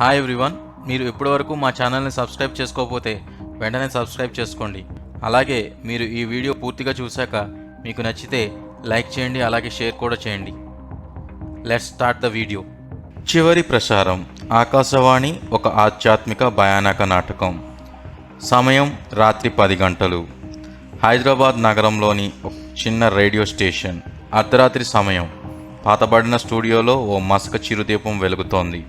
Hi everyone మీరు ఇప్పటివరకు మా ఛానల్ని సబ్స్క్రైబ్ చేసుకోకపోతే వెంటనే సబ్స్క్రైబ్ చేసుకోండి. అలాగే మీరు ఈ వీడియో పూర్తిగా చూశాక మీకు నచ్చితే లైక్ చేయండి అలాగే షేర్ కూడా చేయండి. లెట్స్ స్టార్ట్ ద వీడియో చివరి ప్రసారం ఆకాశవాణి ఒక ఆధ్యాత్మిక భయానక నాటకం. సమయం రాత్రి పది గంటలు. హైదరాబాద్ నగరంలోని ఒక చిన్న రేడియో స్టేషన్. అర్ధరాత్రి సమయం. పాతబడిన స్టూడియోలో ఓ మసక చిరుదీపం వెలుగుతోంది.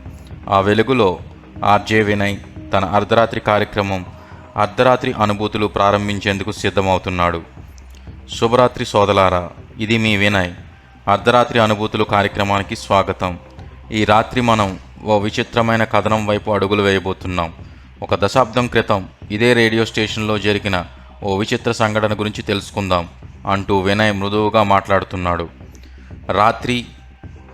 ఆ వెలుగులో ఆర్జే వినయ్ తన అర్ధరాత్రి కార్యక్రమం అర్ధరాత్రి అనుభూతులు ప్రారంభించేందుకు సిద్ధమవుతున్నాడు. శుభరాత్రి సోదలారా ఇది మీ వినయ్. అర్ధరాత్రి అనుభూతులు కార్యక్రమానికి స్వాగతం. ఈ రాత్రి మనం ఓ విచిత్రమైన కథనం వైపు అడుగులు వేయబోతున్నాం. ఒక దశాబ్దం క్రితం ఇదే రేడియో స్టేషన్లో జరిగిన ఓ విచిత్ర సంఘటన గురించి తెలుసుకుందాం అంటూ వినయ్ మృదువుగా మాట్లాడుతున్నాడు. రాత్రి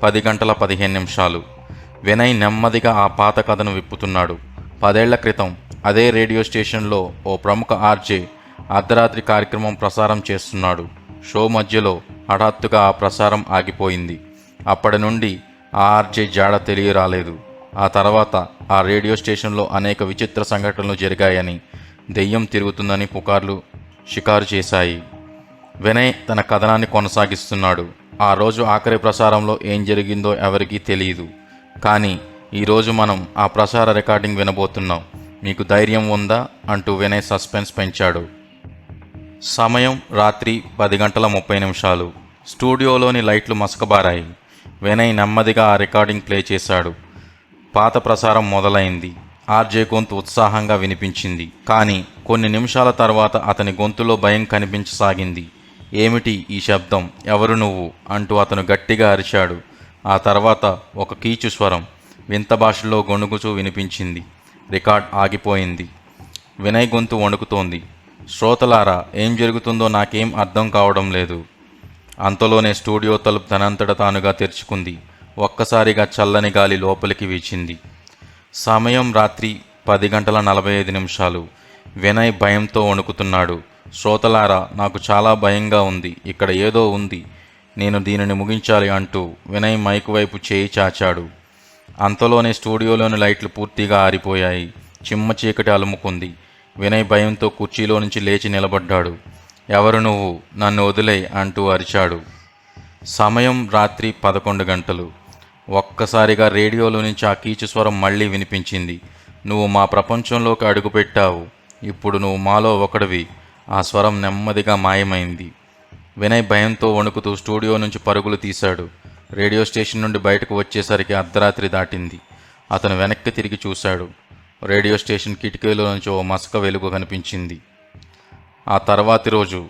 పది గంటల పదిహేను నిమిషాలు. వినయ్ నెమ్మదిగా ఆ పాత కథను విప్పుతున్నాడు. పదేళ్ళ క్రితం అదే రేడియో స్టేషన్లో ఓ ప్రముఖ ఆర్జే అర్ధరాత్రి కార్యక్రమం ప్రసారం చేస్తున్నాడు. షో మధ్యలో హఠాత్తుగా ఆ ప్రసారం ఆగిపోయింది. అప్పటి నుండి ఆ ఆర్జే జాడ తెలియరాలేదు. ఆ తర్వాత ఆ రేడియో స్టేషన్లో అనేక విచిత్ర సంఘటనలు జరిగాయని దెయ్యం తిరుగుతుందని పుకార్లు షికారు చేశాయి. వినయ్ తన కథనాన్ని కొనసాగిస్తున్నాడు. ఆ రోజు ఆఖరి ప్రసారంలో ఏం జరిగిందో ఎవరికీ తెలియదు. కానీ ఈరోజు మనం ఆ ప్రసార రికార్డింగ్ వినబోతున్నాం. మీకు ధైర్యం ఉందా అంటూ వినయ్ సస్పెన్స్ పెంచాడు. సమయం రాత్రి పది గంటల ముప్పై నిమిషాలు. స్టూడియోలోని లైట్లు మసకబారాయి. వినయ్ నెమ్మదిగా ఆ రికార్డింగ్ ప్లే చేశాడు. పాత ప్రసారం మొదలైంది. ఆర్జే గొంతు ఉత్సాహంగా వినిపించింది. కానీ కొన్ని నిమిషాల తర్వాత అతని గొంతులో భయం కనిపించసాగింది. ఏమిటి ఈ శబ్దం? ఎవరు నువ్వు? అంటూ అతను గట్టిగా అరిచాడు. ఆ తర్వాత ఒక కీచు స్వరం వింత భాషలో గొణుగుచూ వినిపించింది. రికార్డ్ ఆగిపోయింది. వినయ్ గొంతు వణుకుతోంది. శ్రోతలారా ఏం జరుగుతుందో నాకేం అర్థం కావడం లేదు. అంతలోనే స్టూడియో తలుపు తనంతట తానుగా తెరుచుకుంది. ఒక్కసారిగా చల్లని గాలి లోపలికి వీచింది. సమయం రాత్రి పది గంటల నలభై ఐదు నిమిషాలు. వినయ్ భయంతో వణుకుతున్నాడు. శ్రోతలారా నాకు చాలా భయంగా ఉంది. ఇక్కడ ఏదో ఉంది. నేను దీనిని ముగించాలి అంటూ వినయ్ మైకు వైపు చేయి చాచాడు. అంతలోనే స్టూడియోలోని లైట్లు పూర్తిగా ఆరిపోయాయి. చిమ్మ చీకటి అలుముకుంది. వినయ్ భయంతో కుర్చీలో నుంచి లేచి నిలబడ్డాడు. ఎవరు నువ్వు? నన్ను వదిలే అంటూ అరిచాడు. సమయం రాత్రి పదకొండు గంటలు. ఒక్కసారిగా రేడియోలో నుంచి ఆ కీచు స్వరం మళ్ళీ వినిపించింది. నువ్వు మా ప్రపంచంలోకి అడుగుపెట్టావు. ఇప్పుడు నువ్వు మాలో ఒకడివి. ఆ స్వరం నెమ్మదిగా మాయమైంది. వినయ్ భయంతో వణుకుతూ స్టూడియో నుంచి పరుగులు తీశాడు. రేడియో స్టేషన్ నుండి బయటకు వచ్చేసరికి అర్ధరాత్రి దాటింది. అతను వెనక్కి తిరిగి చూశాడు. రేడియో స్టేషన్ కిటికీలో నుంచి ఓ మసక వెలుగు కనిపించింది. ఆ తర్వాతి రోజు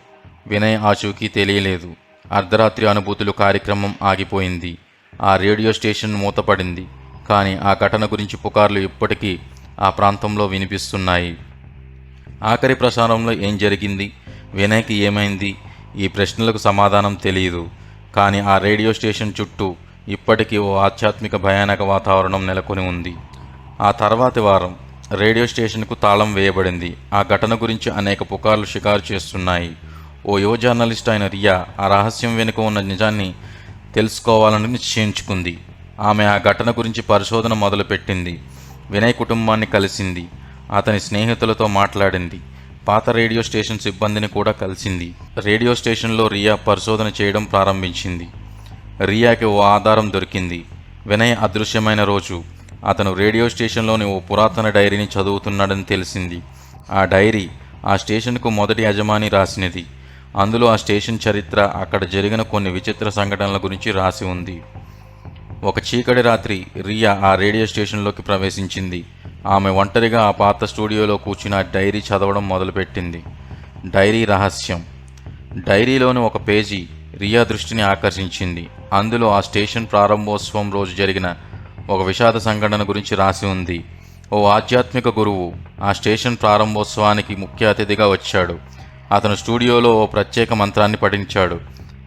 వినయ్ ఆచూకీ తెలియలేదు. అర్ధరాత్రి అనుభూతులు కార్యక్రమం ఆగిపోయింది. ఆ రేడియో స్టేషన్ మూతపడింది. కానీ ఆ ఘటన గురించి పుకార్లు ఇప్పటికీ ఆ ప్రాంతంలో వినిపిస్తున్నాయి. ఆఖరి ప్రసారంలో ఏం జరిగింది? వినయ్కి ఏమైంది? ఈ ప్రశ్నలకు సమాధానం తెలియదు. కానీ ఆ రేడియో స్టేషన్ చుట్టూ ఇప్పటికీ ఓ ఆధ్యాత్మిక భయానక వాతావరణం నెలకొని ఉంది. ఆ తర్వాతి వారం రేడియో స్టేషన్కు తాళం వేయబడింది. ఆ ఘటన గురించి అనేక పుకార్లు షికారు చేస్తున్నాయి. ఓ యువ జర్నలిస్ట్ అయిన రియా ఆ రహస్యం వెనుక ఉన్న నిజాన్ని తెలుసుకోవాలని నిశ్చయించుకుంది. ఆమె ఆ ఘటన గురించి పరిశోధన మొదలుపెట్టింది. వినయ్ కుటుంబాన్ని కలిసింది. అతని స్నేహితులతో మాట్లాడింది. పాత రేడియో స్టేషన్ సిబ్బందిని కూడా కలిసింది. రేడియో స్టేషన్లో రియా పరిశోధన చేయడం ప్రారంభించింది. రియాకి ఓ ఆధారం దొరికింది. వినయ్ అదృశ్యమైన రోజు. అతను రేడియో స్టేషన్లోని ఓ పురాతన డైరీని చదువుతున్నాడని తెలిసింది. ఆ డైరీ ఆ స్టేషన్కు మొదటి యజమాని రాసినది. అందులో ఆ స్టేషన్ చరిత్ర అక్కడ జరిగిన కొన్ని విచిత్ర సంఘటనల గురించి రాసి ఉంది. ఒక చీకటి రాత్రి రియా ఆ రేడియో స్టేషన్లోకి ప్రవేశించింది. ఆమె ఒంటరిగా ఆ పాత స్టూడియోలో కూర్చుని ఆ డైరీ చదవడం మొదలుపెట్టింది. డైరీ రహస్యం. డైరీలోని ఒక పేజీ రియా దృష్టిని ఆకర్షించింది. అందులో ఆ స్టేషన్ ప్రారంభోత్సవం రోజు జరిగిన ఒక విషాద సంఘటన గురించి రాసి ఉంది. ఓ ఆధ్యాత్మిక గురువు ఆ స్టేషన్ ప్రారంభోత్సవానికి ముఖ్య అతిథిగా వచ్చాడు. అతను స్టూడియోలో ఓ ప్రత్యేక మంత్రాన్ని పఠించాడు.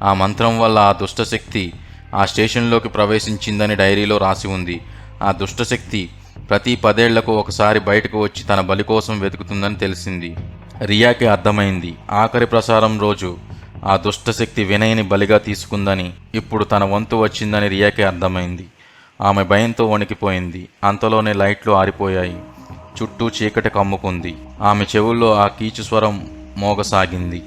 ఆ మంత్రం వల్ల ఆ దుష్టశక్తి ఆ స్టేషన్లోకి ప్రవేశించిందని డైరీలో రాసి ఉంది. ఆ దుష్టశక్తి ప్రతి పదేళ్ళకు ఒకసారి బయటకు వచ్చి తన బలి కోసం వెతుకుతుందని తెలిసింది. రియాకి అర్థమైంది. ఆఖరి ప్రసారం రోజు ఆ దుష్టశక్తి వినయని బలిగా తీసుకుందని ఇప్పుడు తన వంతు వచ్చిందని రియాకి అర్థమైంది. ఆమె భయంతో వణికిపోయింది. అంతలోనే లైట్లు ఆరిపోయాయి. చుట్టూ చీకటి కమ్ముకుంది. ఆమె చెవుల్లో ఆ కీచు స్వరం మోగసాగింది.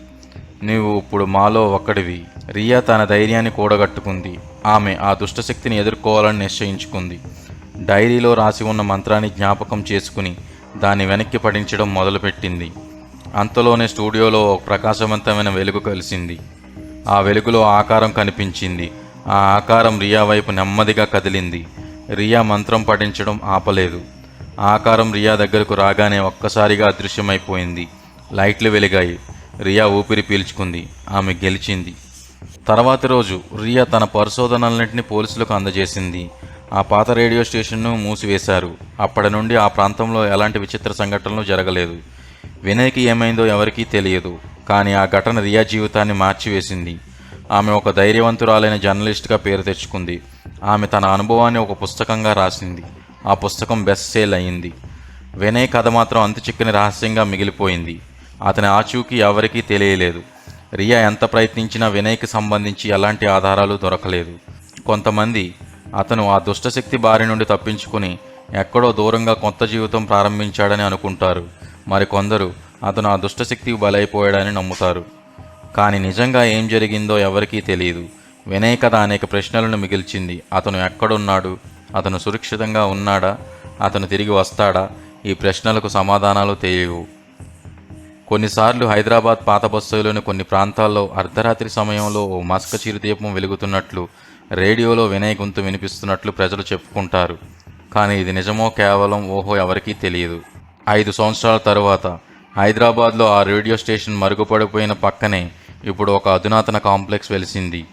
నీవు ఇప్పుడు మాలో ఒక్కడివి. రియా తన ధైర్యాన్ని కూడగట్టుకుంది. ఆమె ఆ దుష్టశక్తిని ఎదుర్కోవాలని నిశ్చయించుకుంది. డైరీలో రాసి ఉన్న మంత్రాన్ని జ్ఞాపకం చేసుకుని దాన్ని వెనక్కి పఠించడం మొదలుపెట్టింది. అంతలోనే స్టూడియోలో ఒక ప్రకాశవంతమైన వెలుగు కలిసింది. ఆ వెలుగులో ఆకారం కనిపించింది. ఆ ఆకారం రియా వైపు నెమ్మదిగా కదిలింది. రియా మంత్రం పఠించడం ఆపలేదు. ఆకారం రియా దగ్గరకు రాగానే ఒక్కసారిగా అదృశ్యమైపోయింది. లైట్లు వెలిగాయి. రియా ఊపిరి పీల్చుకుంది. ఆమె గెలిచింది. తర్వాతి రోజు రియా తన పరిశోధనలన్నింటినీ పోలీసులకు అందజేసింది. ఆ పాత రేడియో స్టేషన్ను మూసివేశారు. అప్పటి నుండి ఆ ప్రాంతంలో ఎలాంటి విచిత్ర సంఘటనలు జరగలేదు. వినయ్కి ఏమైందో ఎవరికీ తెలియదు. కానీ ఆ ఘటన రియా జీవితాన్ని మార్చివేసింది. ఆమె ఒక ధైర్యవంతురాలైన జర్నలిస్ట్గా పేరు తెచ్చుకుంది. ఆమె తన అనుభవాన్ని ఒక పుస్తకంగా రాసింది. ఆ పుస్తకం బెస్ట్ సేల్ అయింది. వినయ్ కథ మాత్రం అంతు చిక్కని రహస్యంగా మిగిలిపోయింది. అతని ఆచూకీ ఎవరికీ తెలియలేదు. రియా ఎంత ప్రయత్నించినా వినయ్కి సంబంధించి ఎలాంటి ఆధారాలు దొరకలేదు. కొంతమంది అతను ఆ దుష్టశక్తి బారి నుండి తప్పించుకుని ఎక్కడో దూరంగా కొత్త జీవితం ప్రారంభించాడని అనుకుంటారు. మరికొందరు అతను ఆ దుష్టశక్తికి బలైపోయాడని నమ్ముతారు. కానీ నిజంగా ఏం జరిగిందో ఎవరికీ తెలియదు. వినయ్ కథ అనేక ప్రశ్నలను మిగిల్చింది. అతను ఎక్కడున్నాడు? అతను సురక్షితంగా ఉన్నాడా? అతను తిరిగి వస్తాడా? ఈ ప్రశ్నలకు సమాధానాలు తెలియవు. కొన్నిసార్లు హైదరాబాద్ పాత బస్సులోని కొన్ని ప్రాంతాల్లో అర్ధరాత్రి సమయంలో ఓ మస్క చిరుదీపం వెలుగుతున్నట్లు రేడియోలో వినయ గొంతు వినిపిస్తున్నట్లు ప్రజలు చెప్పుకుంటారు. కానీ ఇది నిజమో కేవలం ఓహో ఎవరికీ తెలియదు. ఐదు సంవత్సరాల తరువాత హైదరాబాద్లో ఆ రేడియో స్టేషన్ మరుగుపడిపోయిన పక్కనే ఇప్పుడు ఒక అధునాతన కాంప్లెక్స్ వెలిసింది.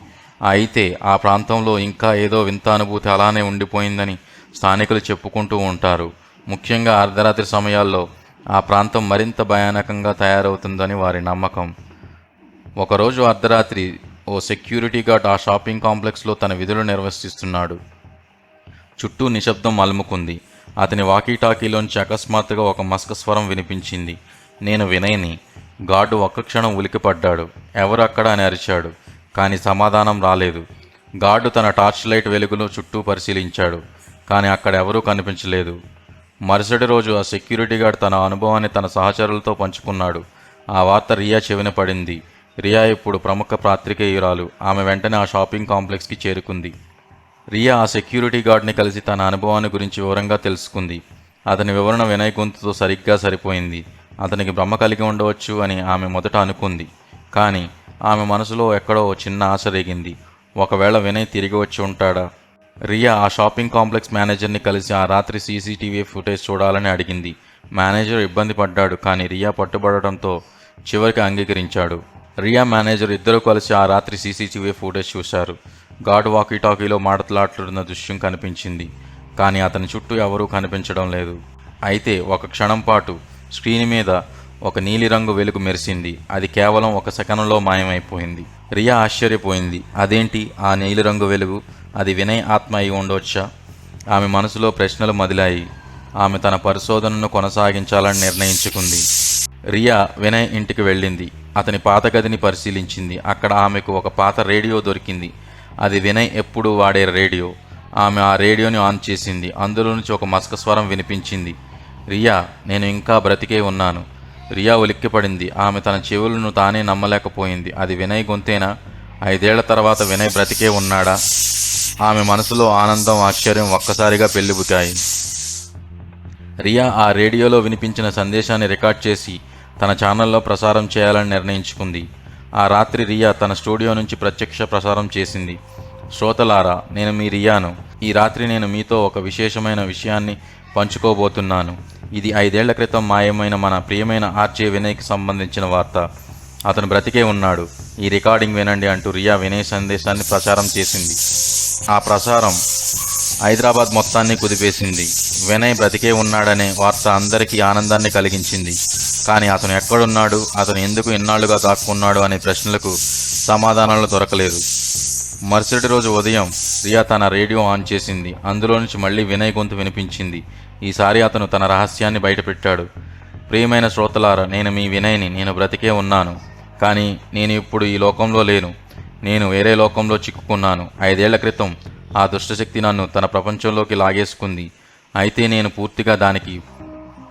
అయితే ఆ ప్రాంతంలో ఇంకా ఏదో వింత అనుభూతి అలానే ఉండిపోయిందని స్థానికులు చెప్పుకుంటూ ఉంటారు. ముఖ్యంగా అర్ధరాత్రి సమయాల్లో ఆ ప్రాంతం మరింత భయానకంగా తయారవుతుందని వారి నమ్మకం. ఒకరోజు అర్ధరాత్రి ఓ సెక్యూరిటీ గార్డ్ ఆ షాపింగ్ కాంప్లెక్స్లో తన విధులు నిర్వహిస్తున్నాడు చుట్టూ నిశ్శబ్దం అలుముకుంది. అతని వాకీటాకీలోంచి అకస్మాత్తుగా ఒక మస్క స్వరం వినిపించింది. నేను వినయని. గార్డు ఒక్క క్షణం ఉలికిపడ్డాడు. ఎవరు అక్కడ? అని అరిచాడు. కానీ సమాధానం రాలేదు. గార్డు తన టార్చ్ లైట్ వెలుగులో చుట్టూ పరిశీలించాడు. కానీ అక్కడ ఎవరూ కనిపించలేదు. మరుసటి రోజు ఆ సెక్యూరిటీ గార్డ్ తన అనుభవాన్ని తన సహచరులతో పంచుకున్నాడు. ఆ వార్త రియా చెవిన పడింది. రియా ఇప్పుడు ప్రముఖ పాత్రికేయురాలు. ఆమె వెంటనే ఆ షాపింగ్ కాంప్లెక్స్కి చేరుకుంది. రియా ఆ సెక్యూరిటీ గార్డ్ని కలిసి తన అనుభవాన్ని గురించి వివరంగా తెలుసుకుంది. అతని వివరణ వినయ్ గొంతుతో సరిగ్గా సరిపోయింది. అతనికి భ్రమ కలిగి ఉండవచ్చు అని ఆమె మొదట అనుకుంది. కానీ ఆమె మనసులో ఎక్కడో ఓ చిన్న ఆశ రేగింది. ఒకవేళ వినయ్ తిరిగి వచ్చి ఉంటాడా? రియా ఆ షాపింగ్ కాంప్లెక్స్ మేనేజర్ని కలిసి ఆ రాత్రి సీసీటీవీ ఫుటేజ్ చూడాలని అడిగింది. మేనేజర్ ఇబ్బంది పడ్డాడు కానీ రియా పట్టుబడటంతో చివరికి అంగీకరించాడు. రియా మేనేజర్ ఇద్దరూ కలిసి ఆ రాత్రి సీసీటీవీ ఫుటేజ్ చూశారు. గాడ్ వాకీ టాకీలో దృశ్యం కనిపించింది కానీ అతని చుట్టూ ఎవరూ కనిపించడం లేదు. అయితే ఒక క్షణం పాటు స్క్రీన్ మీద ఒక నీలిరంగు వెలుగు మెరిసింది. అది కేవలం ఒక సెకనులో మాయమైపోయింది. రియా ఆశ్చర్యపోయింది. అదేంటి ఆ నీలిరంగు వెలుగు? అది వినయ్ ఆత్మ అయి ఉండవచ్చా ఆమె మనసులో ప్రశ్నలు మొదలాయి ఆమె తన పరిశోధనను కొనసాగించాలని నిర్ణయించుకుంది. రియా వినయ్ ఇంటికి వెళ్ళింది. అతని పాత గదిని పరిశీలించింది. అక్కడ ఆమెకు ఒక పాత రేడియో దొరికింది. అది వినయ్ ఎప్పుడూ వాడే రేడియో. ఆమె ఆ రేడియోని ఆన్ చేసింది. అందులో నుంచి ఒక మస్క స్వరం వినిపించింది. రియా నేను ఇంకా బ్రతికే ఉన్నాను. రియా ఉలిక్కిపడింది. ఆమె తన చెవులను తానే నమ్మలేకపోయింది. అది వినయ్ గొంతేనా? ఐదేళ్ళ తర్వాత వినయ్ బ్రతికే ఉన్నాడా? ఆమె మనసులో ఆనందం ఆశ్చర్యం ఒక్కసారిగా పెళ్ళిబుతాయి రియా ఆ రేడియోలో వినిపించిన సందేశాన్ని రికార్డ్ చేసి తన ఛానల్లో ప్రసారం చేయాలని నిర్ణయించుకుంది. ఆ రాత్రి రియా తన స్టూడియో నుంచి ప్రత్యక్ష ప్రసారం చేసింది. శ్రోతలారా నేను మీ రియాను. ఈ రాత్రి నేను మీతో ఒక విశేషమైన విషయాన్ని పంచుకోబోతున్నాను. ఇది ఐదేళ్ళ క్రితం మాయమైన మన ప్రియమైన ఆర్జే వినయ్కి సంబంధించిన వార్త. అతను బ్రతికే ఉన్నాడు. ఈ రికార్డింగ్ వినండి అంటూ రియా వినయ్ సందేశాన్ని ప్రచారం చేసింది. ఆ ప్రసారం హైదరాబాద్ మొత్తాన్ని కుదిపేసింది. వినయ్ బ్రతికే ఉన్నాడనే వార్త అందరికీ ఆనందాన్ని కలిగించింది. కానీ అతను ఎక్కడున్నాడు? అతను ఎందుకు ఇన్నాళ్ళుగా దాక్కున్నాడు అనే ప్రశ్నలకు సమాధానాలు దొరకలేదు. మరుసటి రోజు ఉదయం రియా తన రేడియో ఆన్ చేసింది. అందులో నుంచి మళ్ళీ వినయ్ గొంతు వినిపించింది. ఈసారి అతను తన రహస్యాన్ని బయటపెట్టాడు. ప్రియమైన శ్రోతలారా నేను మీ వినయ్ని నేను బ్రతికే ఉన్నాను. కానీ నేను ఇప్పుడు ఈ లోకంలో లేను. నేను వేరే లోకంలో చిక్కుకున్నాను. ఐదేళ్ళ క్రితం ఆ దుష్టశక్తి నన్ను తన ప్రపంచంలోకి లాగేసుకుంది. అయితే నేను పూర్తిగా దానికి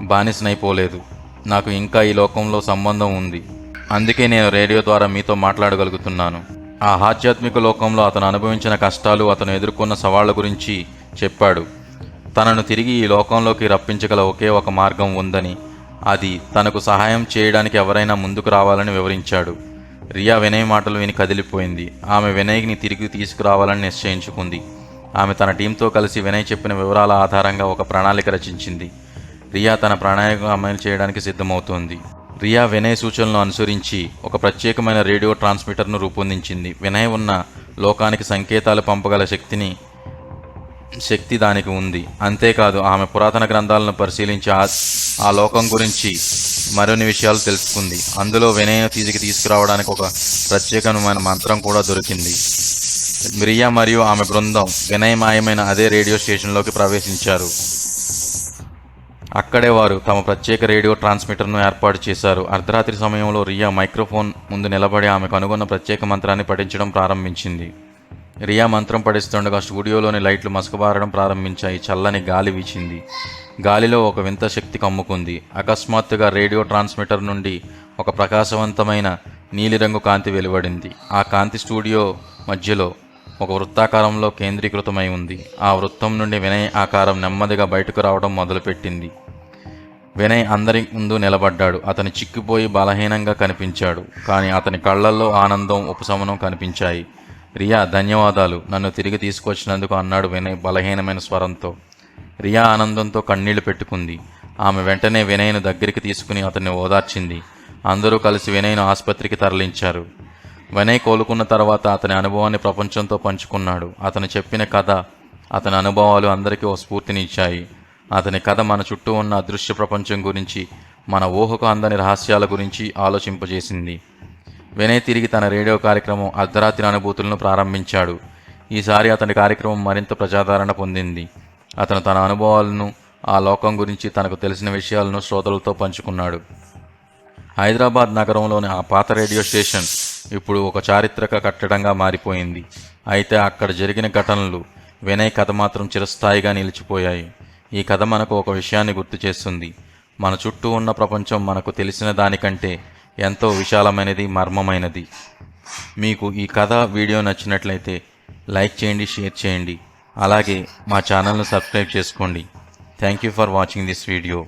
బానిసనైపోలేదు. నాకు ఇంకా ఈ లోకంలో సంబంధం ఉంది. అందుకే నేను రేడియో ద్వారా మీతో మాట్లాడగలుగుతున్నాను. ఆ ఆధ్యాత్మిక లోకంలో అతను అనుభవించిన కష్టాలు అతను ఎదుర్కొన్న సవాళ్ళ గురించి చెప్పాడు. తనను తిరిగి ఈ లోకంలోకి రప్పించగల ఒకే ఒక మార్గం ఉందని అది తనకు సహాయం చేయడానికి ఎవరైనా ముందుకు రావాలని వివరించాడు. రియా వినయ్ మాటలు విని కదిలిపోయింది. ఆమె వినయ్ని తిరిగి తీసుకురావాలని నిశ్చయించుకుంది. ఆమె తన టీంతో కలిసి వినయ్ చెప్పిన వివరాల ఆధారంగా ఒక ప్రణాళిక రచించింది. రియా తన ప్రణాళిక అమలు చేయడానికి సిద్ధమవుతోంది. రియా వినయ్ సూచనలను అనుసరించి ఒక ప్రత్యేకమైన రేడియో ట్రాన్స్మిటర్ను రూపొందించింది. వినయ్ ఉన్న లోకానికి సంకేతాలు పంపగల శక్తిని శక్తి దానికి ఉంది. అంతేకాదు ఆమె పురాతన గ్రంథాలను పరిశీలించి ఆ లోకం గురించి మరిన్ని విషయాలు తెలుసుకుంది. అందులో వినయ తీసుకు తీసుకురావడానికి ఒక ప్రత్యేకమైన మంత్రం కూడా దొరికింది. మిరియా మరియు ఆమె బృందం వినయమాయమైన అదే రేడియో స్టేషన్లోకి ప్రవేశించారు. అక్కడే వారు తమ ప్రత్యేక రేడియో ట్రాన్స్మిటర్ను ఏర్పాటు చేశారు. అర్ధరాత్రి సమయంలో రియా మైక్రోఫోన్ ముందు నిలబడి ఆమె కనుగొన్న ప్రత్యేక మంత్రాన్ని పఠించడం ప్రారంభించింది. రియా మంత్రం పఠిస్తుండగా స్టూడియోలోని లైట్లు మసకబారడం ప్రారంభించాయి. చల్లని గాలి వీచింది. గాలిలో ఒక వింత శక్తి కమ్ముకుంది. అకస్మాత్తుగా రేడియో ట్రాన్స్మిటర్ నుండి ఒక ప్రకాశవంతమైన నీలిరంగు కాంతి వెలువడింది. ఆ కాంతి స్టూడియో మధ్యలో ఒక వృత్తాకారంలో కేంద్రీకృతమై ఉంది. ఆ వృత్తం నుండి వినయ్ ఆకారం నెమ్మదిగా బయటకు రావడం మొదలుపెట్టింది. వినయ్ అందరి ముందు నిలబడ్డాడు. అతను చిక్కిపోయి బలహీనంగా కనిపించాడు. కానీ అతని కళ్ళల్లో ఆనందం ఉపశమనం కనిపించాయి. రియా ధన్యవాదాలు. నన్ను తిరిగి తీసుకొచ్చినందుకు అన్నాడు వినయ్ బలహీనమైన స్వరంతో. రియా ఆనందంతో కన్నీళ్ళు పెట్టుకుంది. ఆమె వెంటనే వినయ్ను దగ్గరికి తీసుకుని అతన్ని ఓదార్చింది. అందరూ కలిసి వినయ్ను ఆసుపత్రికి తరలించారు. వినయ్ కోలుకున్న తర్వాత అతని అనుభవాన్ని ప్రపంచంతో పంచుకున్నాడు. అతను చెప్పిన కథ అతని అనుభవాలు అందరికీ ఓ స్ఫూర్తినిచ్చాయి అతని కథ మన చుట్టూ ఉన్న అదృశ్య ప్రపంచం గురించి మన ఊహకు అందని రహస్యాల గురించి ఆలోచింపజేసింది. వినయ్ తిరిగి తన రేడియో కార్యక్రమం అర్ధరాత్రి అనుభూతులను ప్రారంభించాడు. ఈసారి అతని కార్యక్రమం మరింత ప్రజాదరణ పొందింది. అతను తన అనుభవాలను ఆ లోకం గురించి తనకు తెలిసిన విషయాలను శ్రోతలతో పంచుకున్నాడు. హైదరాబాద్ నగరంలోని ఆ పాత రేడియో స్టేషన్ ఇప్పుడు ఒక చారిత్రక కట్టడంగా మారిపోయింది. అయితే అక్కడ జరిగిన ఘటనలు వినయ్ కథ మాత్రం చిరస్థాయిగా నిలిచిపోయాయి. ఈ కథ మనకు ఒక విషయాన్ని గుర్తు చేస్తుంది. మన చుట్టూ ఉన్న ప్రపంచం మనకు తెలిసిన దానికంటే ఎంతో విశాలమైనది మర్మమైనది. మీకు ఈ కథ వీడియో నచ్చినట్లయితే లైక్ చేయండి షేర్ చేయండి. అలాగే మా ఛానల్ను సబ్స్క్రైబ్ చేసుకోండి. Thank you for watching this video.